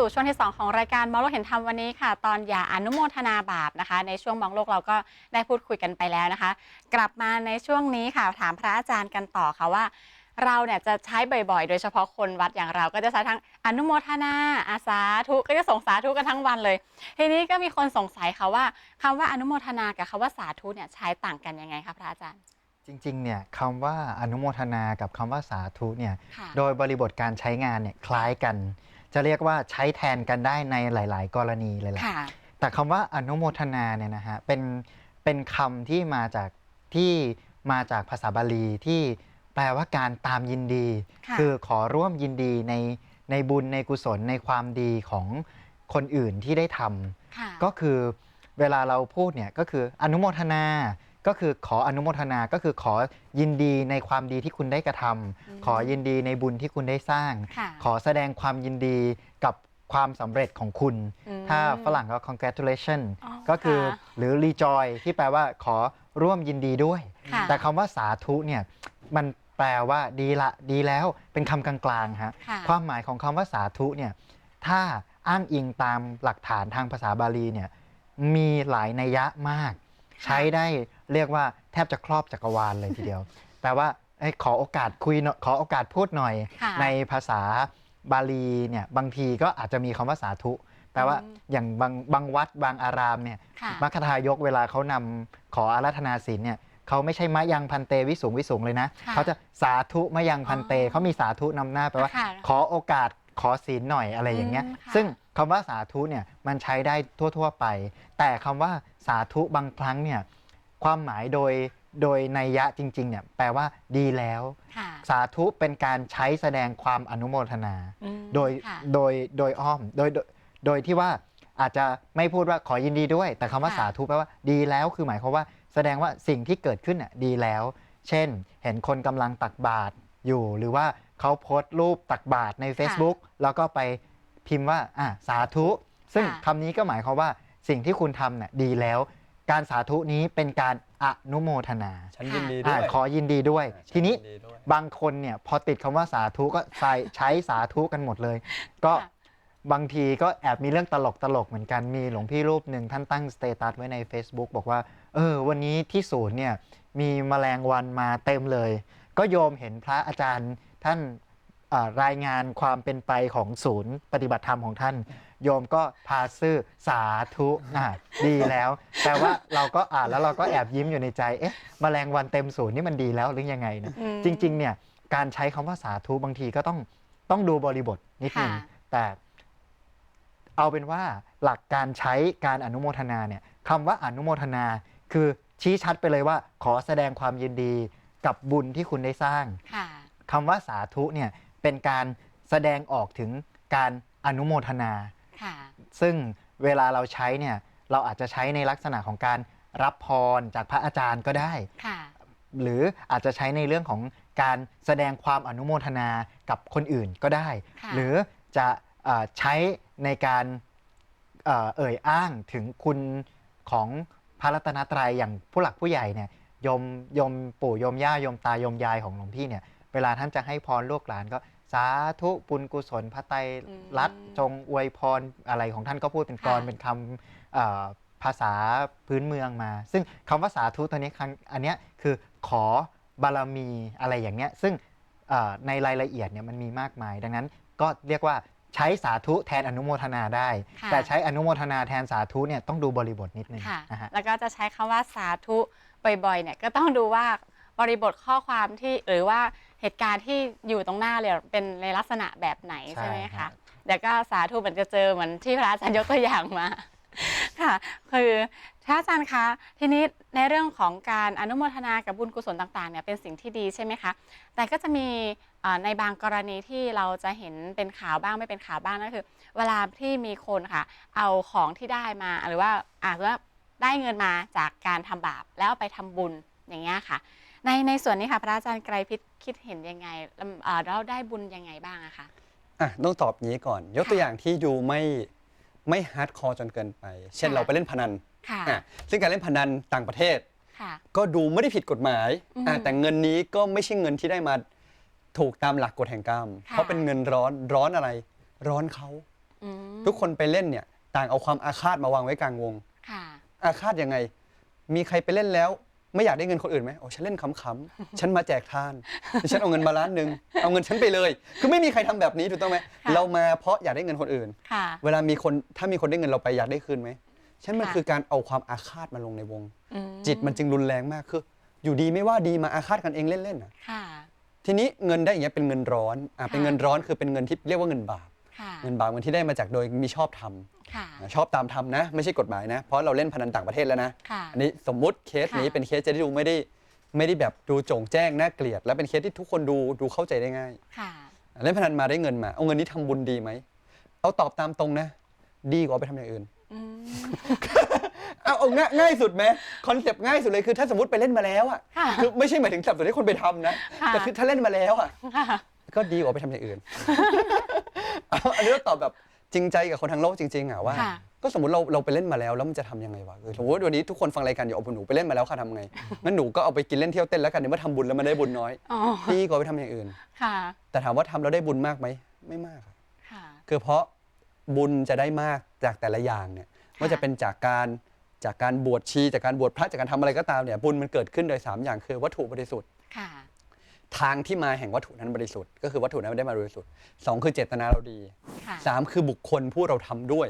สู่ช่วงที่ 2 ของรายการมองโลกเห็นธรรมวันนี้ค่ะ ตอนอย่าอนุโมทนาบาปนะคะ ในช่วงมองโลกเราก็ได้พูดคุยกันไปแล้วนะคะ กลับมาในช่วงนี้ค่ะ ถามพระอาจารย์กันต่อค่ะว่า เราเนี่ยจะใช้บ่อยๆ โดยเฉพาะคนวัดอย่างเราก็จะใช้ทั้งอนุโมทนาอาสาธุก็จะส่งสาธุกันทั้งวันเลย ทีนี้ก็มีคนสงสัยค่ะว่าคำว่าอนุโมทนากับคำว่าสาธุเนี่ยใช้ต่างกันยังไงคะพระอาจารย์จริงๆ เนี่ยคำว่าอนุโมทนากับคำว่าสาธุเนี่ยค่ะโดยบริบทการใช้งานเนี่ยคล้ายกัน จะเรียกว่าใช้แทนกันได้ในหลาย ๆ กรณีเลยแหละค่ะ แต่คำว่าอนุโมทนาเนี่ยนะฮะเป็นเป็นคำที่มาจากที่มาจากภาษาบาลีที่แปลว่าการตามยินดี ค่ะอขอร่วมยินดีในในบุญในกุศลในความดีของคนอื่นที่ได้ทำ ค่ะ ก็คือเวลาเราพูดเนี่ยก็คืออนุโมทนา ก็คือขออนุโมทนาก็คือขอยินดีในความดีที่คุณได้กระทำมขอยินดีในบุญที่คุณได้สร้าง ค่ะขอแสดงความยินดีกับความสำเร็จของคุณอืมถ้าฝรั่งก็ congratulation อ๋อก็คือค่ะหรือ rejoy ที่แปลว่าขอร่วมยินดีด้วย ค่ะ แต่คำว่าสาธุเนี่ยมันแปลว่าดีละดีแล้วเป็นคำกลางๆฮะ ค่ะ ความหมายของคำว่าสาธุเนี่ยถ้าอ้างอิงตามหลักฐานทางภาษาบาลีเนี่ยมีหลายนัยยะมาก ใช้ได้เรียกว่าแทบจะครอบจักรวาลเลยทีเดียว แปลว่าเอ้ยขอโอกาสคุยหน่อยขอโอกาสพูดหน่อย ค่ะ ในภาษาบาลีเนี่ยบางทีก็อาจจะมีคำว่าสาธุ แปลว่าอืมอย่างบางบางวัดบางอารามเนี่ย ค่ะมัคคทายกเวลาเขานำขออาราธนาศีลเนี่ยเขาไม่ใช่มะยังพันเตวิสุงวิสุงเลยนะค่ะเขาจะสาธุมะยังพันเตอ๋อเขามีสาธุนำหน้าแปลว่า ค่ะขอโอกาสขอศีลหน่อยอะไรอย่างเงี้ย อืมค่ะ ซึ่งคำว่าสาธุเนี่ยมันใช้ได้ทั่ว ๆ ไป แต่คำว่า สาธุบางครั้งเนี่ยความหมายโดยโดยนัยยะจริงๆเนี่ยแปลว่าดีแล้ว ค่ะ สาธุเป็นการใช้แสดงความอนุโมทนา อืมโดยค่ะ โดยโดยอ้อมโดยโดยโดยที่ว่าอาจจะไม่พูดว่าขอยินดีด้วย แต่คำว่าค่ะ สาธุแปลว่าดีแล้วคือหมายความว่าแสดงว่าสิ่งที่เกิดขึ้นน่ะดีแล้ว เช่น เห็นคนกำลังตักบาตรอยู่ หรือว่าเขาโพสต์รูปตักบาตรใน Facebook แล้วก็ไปพิมพ์ว่าอะสาธุ ซึ่งค่ะคำนี้ก็หมายความว่า สิ่งที่คุณทำน่ะดีแล้ว การสาธุนี้เป็นการอนุโมทนาฉันยินดีด้อะวยขอยินดีด้วยฉัทีนี้ยิดีด้วย บางคนเนี่ยพอติดคำว่าสาธุก็ใส่ใช้สาธุกันหมดเลย ก็ค่ะ บางทีก็แอบมีเรื่องตลกตลกๆเหมือนกันมีหลวงพี่รูปหนึ่งท่านตั้งสเตตัสไว้ใน Facebook บอกว่า เออ วันนี้ที่ศูนย์เนี่ยมีแมลงวันมาเต็มเลย ก็โยมเห็นพระอาจารย์ท่านเอ่อ รายงานความเป็นไปของศูนย์ปฏิบัติธรรมของท่าน โยมก็พาซื่อสาธุอะดีแล้ว แต่ว่าเราก็อ่านแล้วเราก็แอบยิ้มอยู่ในใจ เอ๊ะแมลงวันเต็มศูนย์นี่มันดีแล้วหรือยังไงนะอืม จริง ๆ เนี่ย การใช้คำว่าสาธุบางทีก็ต้องต้องดูบริบทนิดนึงค่ะ แต่เอาเป็นว่าหลักการใช้การอนุโมทนาเนี่ยคำว่าอนุโมทนา คือชี้ชัดไปเลยว่า ขอแสดงความยินดีกับบุญที่คุณได้สร้าง ค่ะ คำว่าสาธุเนี่ย เป็นการแสดงออกถึงการอนุโมทนา ค่ะ ซึ่งเวลาเราใช้เนี่ยเราอาจจะใช้ในลักษณะของการรับพรจากพระอาจารย์ก็ได้ ค่ะ หรืออาจจะใช้ในเรื่องของการแสดงความอนุโมทนากับคนอื่นก็ได้ ค่ะ หรือจะเอ่อใช้ในการเอ่อเอ่ยอ้างถึงคุณของพระรัตนตรัยอย่างผู้หลักผู้ใหญ่เนี่ยโยมโยมปู่โยมย่าโยมตาโยมยายของหลวงพี่เนี่ย เวลาท่านจะให้พรลูกหลานก็สาธุบุญกุศลพระไตรรัตน์อืมจงอวยพรอะไรของท่านก็พูดเป็นกรค่ะเป็นคำเอ่อภาษาพื้นเมืองมา ซึ่งคำว่าสาธุตัวนี้ครั้งอันเนี้ยคือขอบารมีอะไรอย่างเงี้ยซึ่งเอ่อในรายละเอียดเนี่ยมันมีมากมาย ดังนั้นก็เรียกว่าใช้สาธุแทนอนุโมทนาได้ค่ะแต่ใช้อนุโมทนาแทนสาธุเนี่ยต้องดูบริบทนิดนึงค่ะนะฮะแล้วก็จะใช้คำว่าสาธุบ่อยๆเนี่ยก็ต้องดูว่าบริบทข้อความที่หรือว่า เหตุการณ์ที่อยู่ตรงหน้าเลยเป็นในลักษณะแบบไหนใช่ใช่ไหมครัคะบ เดี๋ยวก็สาธุเหมือนจะเจอเหมือนที่พระอาจารย์ยกตัวอย่างมา ค่ะ คือพระอาจารย์คะทีนี้ในเรื่องของการอนุโมทนากับบุญกุศลต่างๆเนี่ยเป็นสิ่งที่ดีใช่ไหมคะ แต่ก็จะมีเอ่อในบางกรณีที่เราจะเห็นเป็นข่าวบ้างไม่เป็นข่าวบ้างนั่นคือ เวลาที่มีคนค่ะ เอาของที่ได้มาหรือว่าอาจจะได้เงินมาจากการทำบาปแล้วเอาไปทำบุญอย่างเงี้ยค่ะ ในในส่วนนี้ค่ะพระอาจารย์ไกรพิษคิดเห็นยังไงแล้วเอ่อเราได้บุญยังไงบ้างอะคะ อะต้องตอบงี้ก่อน ยกตัวอย่างที่ดูไม่ไม่ฮาร์ดคอร์จนเกินไป เช่นค่ะ เราไปเล่นพนันค่ะ อะซึ่งการเล่นพนันต่างประเทศ ค่ะ ก็ดูไม่ได้ผิดกฎหมายอืมอะแต่เงินนี้ก็ไม่ใช่เงินที่ได้มาถูกตามหลักกฎแห่งกรรม ค่ะ เพราะเป็นเงินร้อนร้อนอะไร ร้อนเขา อืมทุกคนไปเล่นเนี่ยต่างเอาความอาฆาตมาวางไว้กลางวง ค่ะ อาฆาตยังไง มีใครไปเล่นแล้ว ไม่อยากได้เงินคนอื่นไหมโอ้ฉันเล่นขำๆ ฉันมาแจกทาน ฉันเอาเงินมาล้านหนึ่งเอาเงินฉันไปเลย คือไม่มีใครทำแบบนี้ถูกต้องไหมค่ะเรามาเพราะอยากได้เงินคนอื่นค่ะเวลามีคนถ้ามีคนได้เงินเราไปอยากได้คืนไหมฉันมันค่ะคือการเอาความอาฆาตมาลงในวงอืจิตมันจึงรุนแรงมากคือ อยู่ดีไม่ว่าดีมาอาฆาตกันเองเล่นๆน่ะค่ะทีนี้เงินได้อย่างเงี้ยเป็นเงินร้อนอะเป็นค่ะเงินร้อนคือเป็นเงินที่เรียกว่าเงินบาปค่ะเงินบาปเงินที่ได้มาจากโดยมีชอบทำค่ะ ชอบตามทำนะ ไม่ใช่กฎหมายนะ เพราะเราเล่นพนันต่างประเทศแล้วนะค่ะอันนี้สมมุติเคสนี้ค่ะเป็นเคสจะได้ดูไม่ได้ไม่ได้แบบดูโจ่งแจ้งน่าเกลียด และเป็นเคสที่ทุกคนดูดูเข้าใจได้ง่ายค่ะเล่นพนันมาได้เงินมาเอาเงินนี้ทำบุญดีไหมเอาตอบตามตรงนะ ดีกว่าเอาไปทำอย่างอื่นอืมเอาเอาง่ายง่ายสุดไหมคอนเซปต์ง่ายสุดเลยคือถ้าสมมติไปเล่นมาแล้วอะค่ะคือไม่ใช่หมายถึงสับสนให้คนไปทำนะค่ะแต่คือถ้าเล่นมาแล้วอะค่ะก็ดีกว่าไปทำอย่างอื่นเอาอันนี้เราตอบแบบ จริงใจกับคนทั้งโลกจริงๆอะว่า ค่ะ ก็สมมติเราเราไปเล่นมาแล้วแล้วมันจะทำยังไงวะคือสมมติว่าวันนี้ทุกคนฟังรายการอยู่เอาหนูไปเล่นมาแล้วค่ะทำไงงั้นหนูก็เอาไปกินเล่นเที่ยวเต้นแล้วกันเดี๋ยวมาทำบุญแล้วมันได้บุญน้อยอ๋อดีกว่าไปทำอย่างอื่น ค่ะแต่ถามว่าทำแล้วได้บุญมากไหมไม่มากครับค่ะ คือเพราะบุญจะได้มากจากแต่ละอย่างเนี่ยไม่ว่าจะเป็นจากการจากการบวชชีจากการบวชพระจากการทำอะไรก็ตามเนี่ยบุญมันเกิดขึ้นโดยสามอย่างคือวัตถุบริสุทธิ์ ค่ะ ทางที่มาแห่งวัตถุนั้นบริสุทธิ์ก็คือวัตถุนั้นไม่ได้มาบริสุทธิ์สองคือเจตนาเราดีค่ะ สามคือบุคคลผู้เราทำด้วย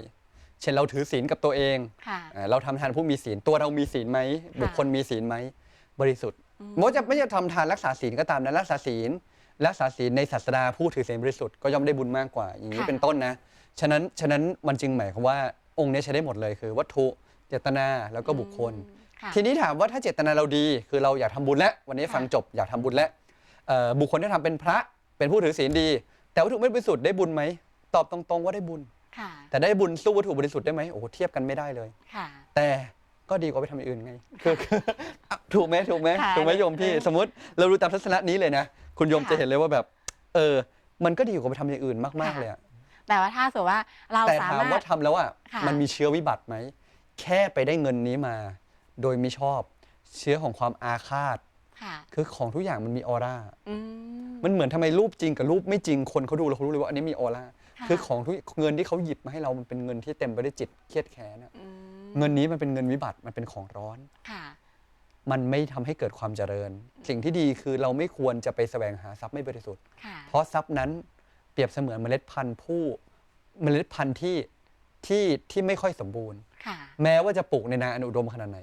เช่นเราถือศีลกับตัวเองค่ะอ่าเราทำทานผู้มีศีลตัวเรามีศีลไหมค่ะบุคคลมีศีลไหมบริสุทธิ์อืมไม่ว่าจะไม่จะทำทานรักษาศีลก็ตามนะรักษาศีลรักษาศีลในศาสดาผู้ถือศีลบริสุทธิ์ก็ย่อมได้บุญมากกว่า อย่างนี้เป็นต้นนะฉะนั้นฉะนั้นมันจึงหมายความว่าองค์เนี้ใช้ได้หมดเลยคือวัตถุเจตนาแล้วก็บุคคลค่ะทีนี้ถามว่าถ้าเจตนาเราดี คือเราอยากทำบุญแล้ววันนี้ค่ะ ฟังจบอยากทำบุญแล้วเอ่อ บุคคลที่ทำเป็นพระเป็นผู้ถือศีลดี แต่วัตถุไม่บริสุทธิ์ได้บุญไหมตอบตรงๆว่าได้บุญค่ะแต่ได้บุญสู้วัตถุบริสุทธิ์ได้ไหมโอ้โหเทียบกันไม่ได้เลยค่ะแต่ก็ดีกว่าไปทำอย่างอื่นไงคือคืออะถูกไหมถูกไหมค่ะถูกไหมโยมพี่เออสมมติเราดูตามทัศนะนี้เลยนะคุณโยมค่ะจะเห็นเลยว่าแบบ เออ มันก็ดีกว่าไปทำอย่างอื่นมากๆค่ะเลยอะแต่ว่าถ้าสมมติว่าเราแต่สาถามมารว่าถทำแล้วอะค่ะมันมีเชื้อวิบัติไหมแค่ไปได้เงินนี้มา โดยไม่ชอบ เชื้อของความอาฆาต ค่ะ คือของทุกอย่างมันมีออร่า อืม มันเหมือนทำไมรูปจริงกับรูปไม่จริงคนเขาดูแล้วเขารู้เลยว่าอันนี้มีออร่า ค่ะ คือของทุกเงินที่เขาหยิบมาให้เรามันเป็นเงินที่เต็มไปด้วยจิตเครียดแค้นอะอืมเงินนี้มันเป็นเงินวิบัติมันเป็นของร้อน ค่ะ มันไม่ทำให้เกิดความเจริญ สิ่งที่ดีคือเราไม่ควรจะไปแสวงหาทรัพย์ไม่บริสุทธิ์ ค่ะ เพราะทรัพย์นั้นเปรียบเสมือนเมล็ดพันธุ์ผู้เมล็ดพันธุ์ที่ที่ที่ไม่ค่อยสมบูรณ์ ค่ะ แม้ว่าจะปลูกในนาอันอุดมขนาดไหน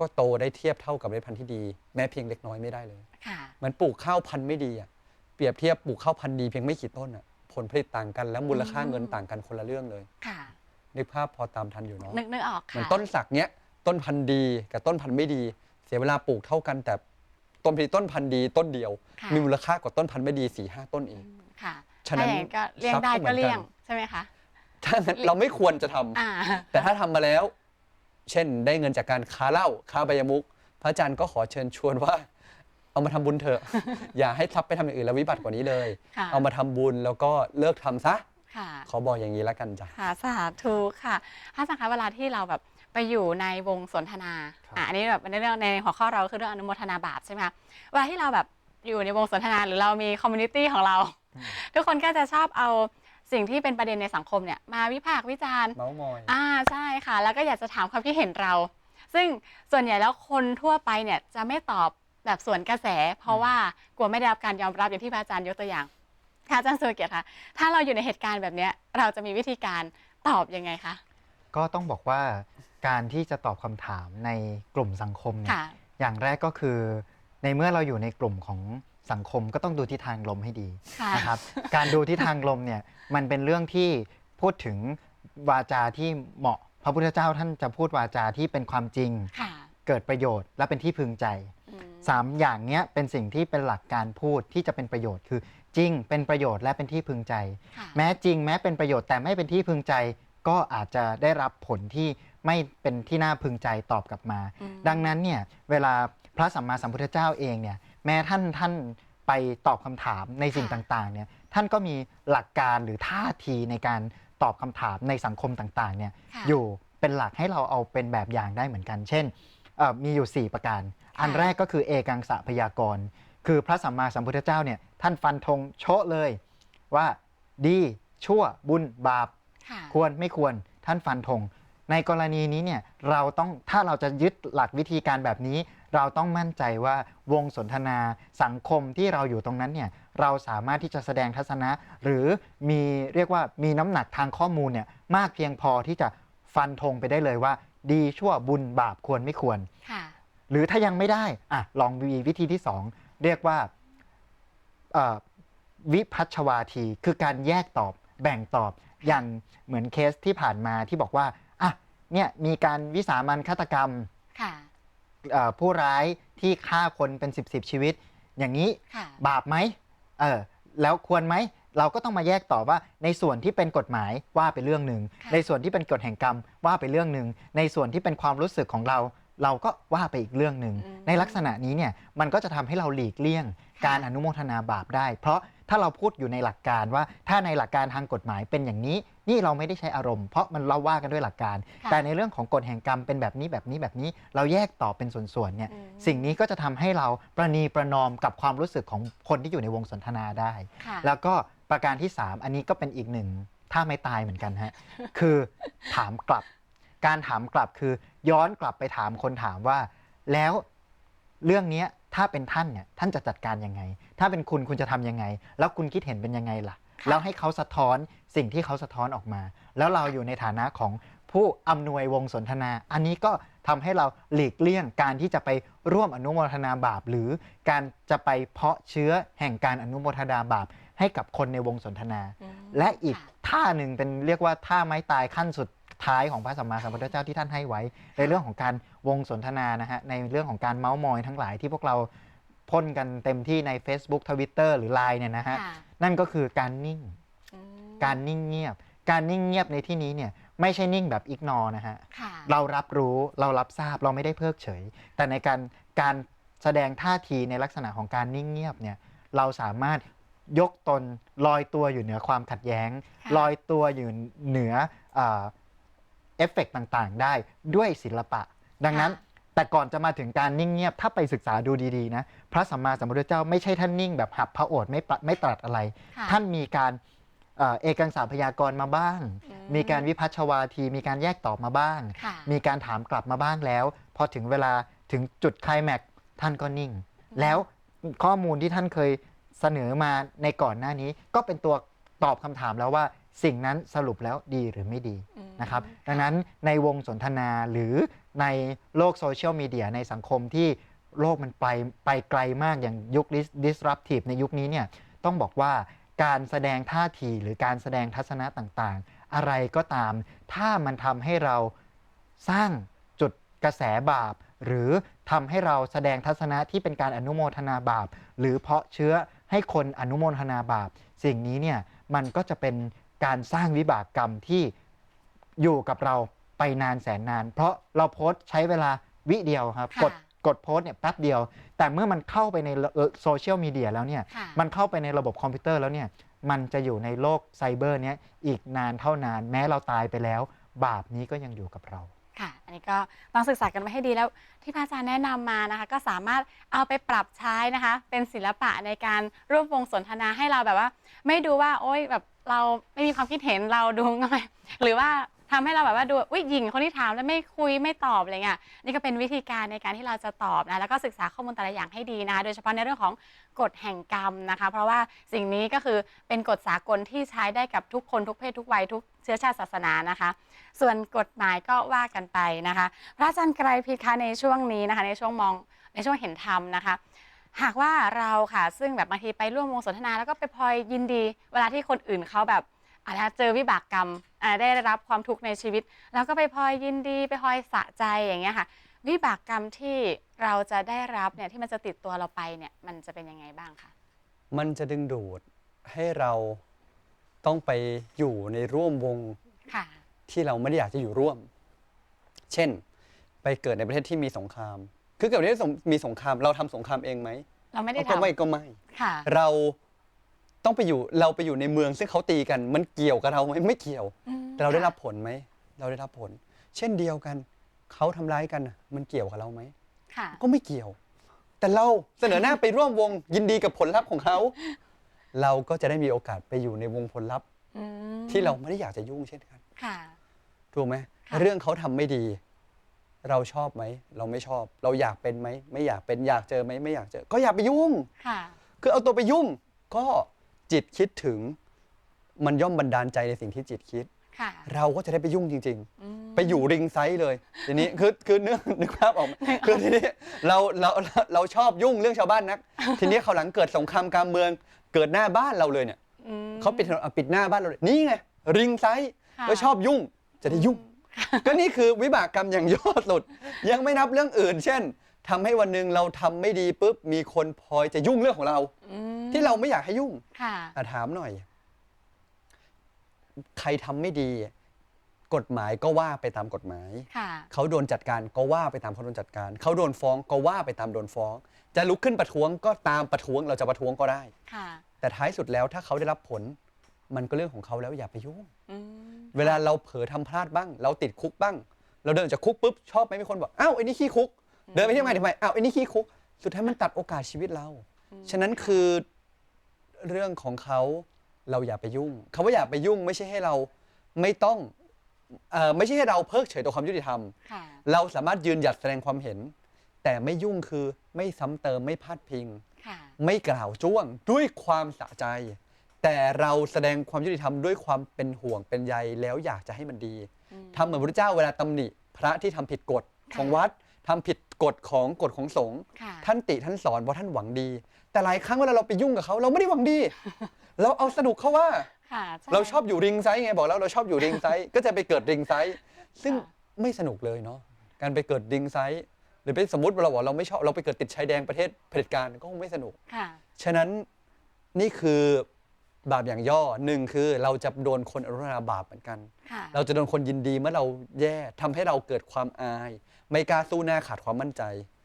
ก็โตได้เทียบเท่ากับเมล็ดพันธุ์ที่ดี แม้เพียงเล็กน้อยไม่ได้เลยค่ะ เหมันปลูกข้าวพันธุ์ไม่ดีอะเปรียบเทียบปลูกข้าวพันธุ์ดีเพียงไม่กี่ต้นอะผลผลิตต่างกันแล้วมูลค่าอืมเงินต่างกันคนละเรื่องเลยค่ะ นึกภาพพอตามทันอยู่เนาะนึกนึกออกเหมือนค่ะต้นสักเนี้ยต้นพันธุ์ดีกับต้นพันธุ์ไม่ดี เสียเวลาปลูกเท่ากันแต่ต้นผลิตต้นพันธุ์ดีต้นเดียว ค่ะมีมูลค่ากว่าต้นพันธุ์ไม่ดีสี่ห้าต้นเองค่ะฉะนั้นถ้าอย่างก็เลี่ยงทรัพย์ได้ก็เหมืก็อนกัน เลี่ยงใช่ไหมคะ ถ้างั้นเราไม่ควรจะทำ อ่า แต่ถ้าทำมาแล้ว เช่น ได้เงินจากการค้าเหล้าค้าใบายมุก พระอาจารย์ก็ขอเชิญชวนว่า เอามาทำบุญเถอะ อย่าให้ทรัพย์ไปทำอย่างอื่นแล้ววิบัติกว่านี้เลย ค่ะเอามาทำบุญแล้วก็เลิกทำซะ ค่ะ ขอบอกอย่างนี้แล้วกันจ้ะ ค่ะสาธุค่ะถ้าสังคะเวลาที่เราแบบไปอยู่ในวงสนทนาครับ อะอันนี้แบบในเรื่องในหัวข้อเราคือเรื่องอนุโมทนาบาปใช่ไหมคะเวลาที่เราแบบอยู่ในวงสนทนาหรือเรามีคอมมูนิตี้ของเรา ทุกคนก็จะชอบเอา สิ่งที่เป็นประเด็นในสังคมเนี่ยมาวิพากษ์วิจารณ์เมาส์มอย อ่าใช่ค่ะ แล้วก็อยากจะถามความคิดเห็นเรา ซึ่งส่วนใหญ่แล้วคนทั่วไปเนี่ยจะไม่ตอบแบบสวนกระแส เพราะว่ากลัวไม่ได้รับการยอมรับอย่างที่พระอาจารย์ยกตัวอย่างค่ะอาจารย์สุรเกียรติคะถ้าเราอยู่ในเหตุการณ์แบบเนี้ยเราจะมีวิธีการตอบยังไงคะก็ต้องบอกว่าการที่จะตอบคำถามในกลุ่มสังคมเนี่ยค่ะ อย่างแรกก็คือในเมื่อเราอยู่ในกลุ่มของ สังคมก็ต้องดูทิศทางลมให้ดีค่ะนะครับ การดูทิศทางลมเนี่ยมันเป็นเรื่องที่พูดถึงวาจาที่เหมาะพระพุทธเจ้าท่านจะพูดวาจาที่เป็นความจริง ค่ะเกิดประโยชน์และเป็นที่พึงใจ อืมสามอย่างเนี้ยเป็นสิ่งที่เป็นหลักการพูดที่จะเป็นประโยชน์ คือจริงเป็นประโยชน์และเป็นที่พึงใจ ค่ะแม้จริงแม้เป็นประโยชน์แต่ไม่เป็นที่พึงใจ ก็อาจจะได้รับผลที่ไม่เป็นที่น่าพึงใจตอบกลับมา อืมดังนั้นเนี่ยเวลาพระสัมมาสัมพุทธเจ้าเองเนี่ย แม้ท่านท่านไปตอบคำถามในสิ่งต่างๆเนี่ยท่านก็มีหลักการหรือท่าทีในการตอบคำถามในสังคมต่างๆเนี่ยค่ะ อยู่เป็นหลักให้เราเอาเป็นแบบอย่างได้เหมือนกัน เช่นเอ่อมีอยู่ 4 ประการ อันแรกก็คือเอกังสะพยากรณ์ คือพระสัมมาสัมพุทธเจ้าเนี่ยท่านฟันธงโชะเลย ว่าดีชั่วบุญบาป ค่ะ ควรไม่ควรท่านฟันธง ในกรณีนี้เนี่ยเราต้องถ้าเราจะยึดหลักวิธีการแบบนี้ เราต้องมั่นใจว่าวงสนทนาสังคมที่เราอยู่ตรงนั้นเนี่ยเราสามารถที่จะแสดงทัศนะ หรือมีเรียกว่ามีน้ำหนักทางข้อมูลเนี่ยมากเพียงพอที่จะฟันธงไปได้เลยว่า ดีชั่วบุญบาปควรไม่ควร ค่ะ หรือถ้ายังไม่ได้อะลองมีวิธีที่2เรียกว่าเอ่อวิพัชวาที คือการแยกตอบแบ่งตอบอย่างเหมือนเคสที่ผ่านมาที่บอกว่าอะ เนี่ยมีการวิสามันฆาตกรรมค่ะ เอ่อผู้ร้ายที่ฆ่าคนเป็น 10บสชีวิต อย่างนี้ค่ะ บาปไหมเออแล้วควรไหม เราก็ต้องมาแยกต่อว่าในส่วนที่เป็นกฎหมายว่าไปเรื่องหนึ่ง ค่ะ ในส่วนที่เป็นกฎแห่งกรรมว่าไปเรื่องหนึ่ง ในส่วนที่เป็นความรู้สึกของเรา เราก็ว่าไปอีกเรื่องหนึ่ง อืมในลักษณะนี้เนี่ยมันก็จะทำให้เราหลีกเลี่ยงค่ะการอนุโมทนาบาปได้ เพราะ ถ้าเราพูดอยู่ในหลักการว่า ถ้าในหลักการทางกฎหมายเป็นอย่างนี้ นี่เราไม่ได้ใช้อารมณ์เพราะมันเราว่ากันด้วยหลักการค่ะแต่ในเรื่องของกฎแห่งกรรมเป็นแบบนี้แบบนี้แบบนี้ เราแยกต่อเป็นส่วนๆเนี่ยอืมสิ่งนี้ก็จะทำให้เราประนีประนอมกับความรู้สึกของคนที่อยู่ในวงสนทนาได้ค่ะแล้วก็ประการที่ 3 อันนี้ก็เป็นอีกหนึ่งถ้าไม่ตายเหมือนกันฮะคือถามกลับ การถามกลับคือย้อนกลับไปถามคนถามว่า แล้วเรื่องเนี้ย ถ้าเป็นท่านเนี่ยท่านจะจัดการยังไง ถ้าเป็นคุณคุณจะทำยังไง แล้วคุณคิดเห็นเป็นยังไงล่ะค่ะ แล้วให้เขาสะท้อนสิ่งที่เขาสะท้อนออกมา แล้วเราอยู่ในฐานะของผู้อำนวยวงสนทนา อันนี้ก็ทำให้เราหลีกเลี่ยงการที่จะไปร่วมอนุโมทนาบาป หรือการจะไปเพาะเชื้อแห่งการอนุโมทนาบาป ให้กับคนในวงสนทนาอืมและอีกค่ะท่าหนึ่งเป็นเรียกว่าท่าไม้ตายขั้นสุดท้ายของพระสัมมาสัมพุทธเจ้าที่ท่านให้ไว้ ในเรื่องของการ วงสนทนานะฮะในเรื่องของการเมาส์มอยทั้งหลายที่พวกเราพ่นกันเต็มที่ใน Facebook Twitter หรือ Line เนี่ยนะฮะค่ะ นั่นก็คือการนิ่ง อืมการนิ่งเงียบ การนิ่งเงียบในที่นี้เนี่ยไม่ใช่นิ่งแบบอิกนอนะฮะ ค่ะเรารับรู้เรารับทราบเราไม่ได้เพิกเฉย แต่ในการการแสดงท่าทีในลักษณะของการนิ่งเงียบเนี่ยเราสามารถยกตนลอยตัวอยู่เหนือความขัดแย้ง ค่ะลอยตัวอยู่เหนือเอ่อเอฟเฟกต์ต่างๆ ได้ด้วยศิลปะ ดังนั้นค่ะแต่ก่อนจะมาถึงการนิ่งเงียบถ้าไปศึกษาดูดีๆนะพระสัมมาสัมพุทธเจ้าไม่ใช่ท่านนิ่งแบบหับพระโอษฐ์ไม่ปะไม่ตรัสอะไร ค่ะท่านมีการเอ่อเอกังสาพยากรณ์มาบ้าง อืม มีการวิพัชวาที มีการแยกตอบมาบ้าง ค่ะ มีการถามกลับมาบ้างแล้ว พอถึงเวลาถึงจุดไคลแม็กซ์ท่านก็นิ่ง แล้วข้อมูลที่ท่านเคยเสนอมาในก่อนหน้านี้ ก็เป็นตัวตอบคำถามแล้วว่า สิ่งนั้นสรุปแล้วดีหรือไม่ดี อืม นะครับดังนั้นในวงสนทนาหรือในโลกโซเชียลมีเดียในสังคมที่โลกมันไปไปไกลมากอย่างยุค dis- disruptive ในยุคนี้เนี่ยต้องบอกว่าการแสดงท่าทีหรือการแสดงทัศนะต่างๆ อะไรก็ตาม ถ้ามันทำให้เราสร้างจุดกระแสบาป หรือทำให้เราแสดงทัศนะที่เป็นการอนุโมทนาบาป หรือเพาะเชื้อให้คนอนุโมทนาบาป สิ่งนี้เนี่ยมันก็จะเป็นการสร้างวิบากกรรมที่ อยู่กับเราไปนานแสนนาน เพราะเราโพสต์ใช้เวลาวิเดียวครับค่ะกดกดโพสต์เนี่ยแป๊บเดียว แต่เมื่อมันเข้าไปในโซเชียลมีเดียแล้วเนี่ยค่ะมันเข้าไปในระบบคอมพิวเตอร์แล้วเนี่ยมันจะอยู่ในโลกไซเบอร์เนี้ยอีกนานเท่านานแม้เราตายไปแล้ว บาปนี้ก็ยังอยู่กับเราค่ะ อันนี้ก็ต้องศึกษากันไว้ให้ดีแล้วที่พระอาจารย์แนะนำมานะคะ ก็สามารถเอาไปปรับใช้นะคะ เป็นศิลปะในการร่วมวงสนทนาให้เราแบบว่า ไม่ดูว่า โอ๊ยแบบเราไม่มีความคิดเห็นเราดูง่อยหรือว่า ทำให้เราแบบว่าดูอุ้ยหญิงคนที่ถามแล้วไม่คุยไม่ตอบอะไรเงี้ยนี่ก็เป็นวิธีการในการที่เราจะตอบนะแล้วก็ศึกษาข้อมูลแต่ละอย่างให้ดีนะคะโดยเฉพาะในเรื่องของกฎแห่งกรรมนะคะ เพราะว่าสิ่งนี้ก็คือเป็นกฎสากลที่ใช้ได้กับทุกคนทุกเพศทุกวัยทุกเชื้อชาติศาสนานะคะ ส่วนกฎหมายก็ว่ากันไปนะคะ พระอาจารย์ไกรพิคะในช่วงนี้นะคะ ในช่วงมองในช่วงเห็นธรรมนะคะ หากว่าเราค่ะ ซึ่งแบบบางทีไปร่วมวงสนทนา แล้วก็ไปพลอยยินดี เวลาที่คนอื่นเขาแบบอะไรนะเจอวิบากกรรม ได้รับความทุกข์ในชีวิต แล้วก็ไปพลอยยินดีไปพลอยสะใจอย่างเงี้ยค่ะ วิบากกรรมที่เราจะได้รับเนี่ยที่มันจะติดตัวเราไปเนี่ยมันจะเป็นยังไงบ้างคะมันจะดึงดูดให้เราต้องไปอยู่ในร่วมวงค่ะที่เราไม่ได้อยากจะอยู่ร่วม เช่น ไปเกิดในประเทศที่มีสงคราม คือเกิดในประเทศมีสงคราม เราทำสงครามเองไหมเราไม่ได้ก็ทำไม่ก็ไม่ค่ะเรา ต้องไปอยู่เราไปอยู่ในเมืองซึ่งเขาตีกัน มันเกี่ยวกับเราไหมไม่เกี่ยวอืมแต่เราได้รับผลไหมเราได้รับผล เช่นเดียวกันเขาทำร้ายกันน่ะมันเกี่ยวกับเราไหมค่ะก็ไม่เกี่ยว แต่เราเสนอหน้าไปร่วมวงยินดีกับผลลัพธ์ของเขา เราก็จะได้มีโอกาสไปอยู่ในวงผลลัพธ์อืมที่เราไม่ได้อยากจะยุ่งเช่นกันค่ะถูกไหมค่ะเรื่องเขาทำไม่ดี เราชอบไหม เราไม่ชอบ เราอยากเป็นไหม ไม่อยากเป็นอยากเจอไหมไม่อยากเจอ ก็อย่าไปยุ่งค่ะคือเอาตัวไปยุ่งก็ จิตคิดถึง มันย่อมบันดาลใจในสิ่งที่จิตคิด ค่ะ เราก็จะได้ไปยุ่งจริงอืมๆไปอยู่ริงไซส์เลยทีนี้คือคือนึกนึกภาพออกไหมคือทีนี้เราเราเราเราชอบยุ่งเรื่องชาวบ้านนัก ทีนี้เขาวหลังเกิดสงครามกลางเมือง เกิดหน้าบ้านเราเลยเนี่ยอืมเขาปิดถนนเอาปิดหน้าบ้านเราเลยนี่ไงริงไซส์ค่ะก็ชอบยุ่งจะได้ยุ่ง ก็นี่คือวิบากกรรมอย่างยอดสุด ยังไม่นับเรื่องอื่น เช่นทำให้วันหนึ่งเราทำไม่ดีปุ๊บมีคนพลอยจะยุ่งเรื่องของเรา อืม ที่เราไม่อยากให้ยุ่งค่ะอะถามหน่อย ใครทำไม่ดี กฎหมายก็ว่าไปตามกฎหมาย ค่ะ เขาโดนจัดการก็ว่าไปตามเขาโดนจัดการ เขาโดนฟ้องก็ว่าไปตามโดนฟ้อง จะลุกขึ้นประท้วงก็ตามประท้วงเราจะประท้วงก็ได้ ค่ะ แต่ท้ายสุดแล้วถ้าเขาได้รับผล มันก็เรื่องของเขาแล้วอย่าไปยุ่ง อืมเวลาเราเผลอทำพลาดบ้าง เราติดคุกบ้าง เราเดินจากคุกปุ๊บชอบไหมมีคนบอกอ้าวไอ้นี่ขี้คุก เดินไปที่ทำงานทำไมอ้าวไอ้นี่ขี้คุก สุดท้ายมันตัดโอกาสชีวิตเรา ฉะนั้นคือ เรื่องของเขาเราอย่าไปยุ่งคำว่าอย่าไปยุ่งไม่ใช่ให้เราไม่ต้องเอ่อไม่ใช่ให้เราเพิกเฉยต่อความยุติธรรม ค่ะ เราสามารถยืนหยัดแสดงความเห็น แต่ไม่ยุ่งคือไม่ซ้ำเติมไม่พาดพิง ค่ะ ไม่กล่าวจ้วงด้วยความสะใจ แต่เราแสดงความยุติธรรมด้วยความเป็นห่วงเป็นใยแล้วอยากจะให้มันดีอืม ทำเหมือนพระเจ้าเวลาตำหนิ พระที่ทำผิดกฎค่ะของวัดทำผิดกฎของกฎของสงฆ์ค่ะ ท่านติท่านสอนเพราะท่านหวังดี แต่หลายครั้งเวลาเราไปยุ่งกับเขาเราไม่ได้หวังดี เราเอาสนุกเขาว่า ค่ะใเราชอบอยู่ริงไซส์ไงบอกแล้วเราชอบอยู่ริงไซส์ ก็จะไปเกิดริงไซส์ซึ่งค่ะไม่สนุกเลยเนาะการไปเกิดริงไซส์หรือไปสมมติเราบอกเราไม่ชอบเราไปเกิดติดชายแดงประเทศเผด็จการก็คงไม่สนุก ค่ะ ฉะนั้นนี่คือบาปอย่างย่อหนึ่งคือเราจะโดนคนอรุณาบาปเหมือนกัน ค่ะ เราจะโดนคนยินดีเมื่อเราแย่ทำให้เราเกิดความอาย ไม่กล้าสู้หน้าขาดความมั่นใจ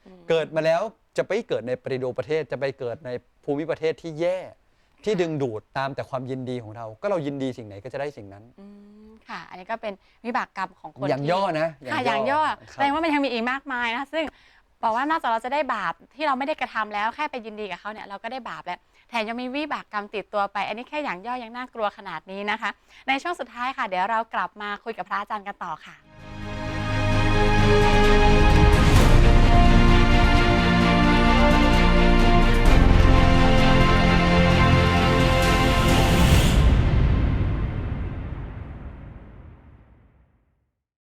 อืม เกิดมาแล้ว จะไปเกิดในปริโดประเทศจะไปเกิดในภูมิประเทศที่แย่ที่ดึงดูดตามแต่ความยินดีของเรา ก็เรายินดีสิ่งไหนก็จะได้สิ่งนั้น อืมค่ะ อันนี้ก็เป็นวิบากกรรมของคนอย่างที่ย่อนะค่ะอย่างย่อคแสรับดงว่ามันยังมีอีกมากมายนะคะซึ่งบอกว่านอกจากเราจะได้บาปที่เราไม่ได้กระทำแล้วแค่ไปยินดีกับเขาเนี่ยเราก็ได้บาปแล้วแถมยังมีวิบากกรรมติดตัวไป อันนี้แค่อย่างย่อยังน่ากลัวขนาดนี้นะคะ ในช่วงสุดท้ายค่ะ เดี๋ยวเรากลับมาคุยกับพระอาจารย์กันต่อค่ะ